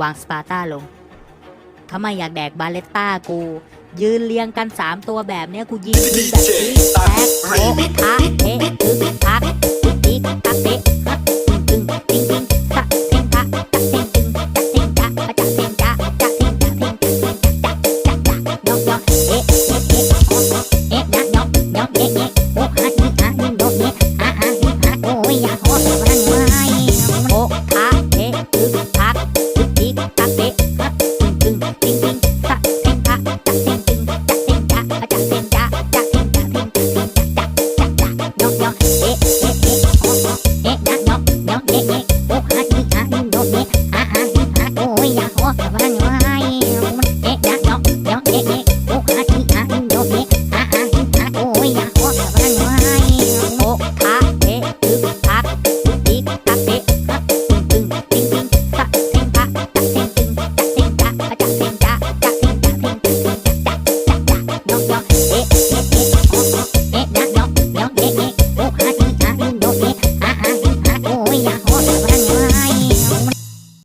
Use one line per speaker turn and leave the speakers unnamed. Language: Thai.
วางสปาร์ต้าลงถ้าไม่อยากแดกบาเลตต้ากู ยืนเรียงกันสามตัวแบบเนี้ยกูยิงทีแบบนี้แท็กโคกพักเอ๊ะตึกพัก ハハハハ!は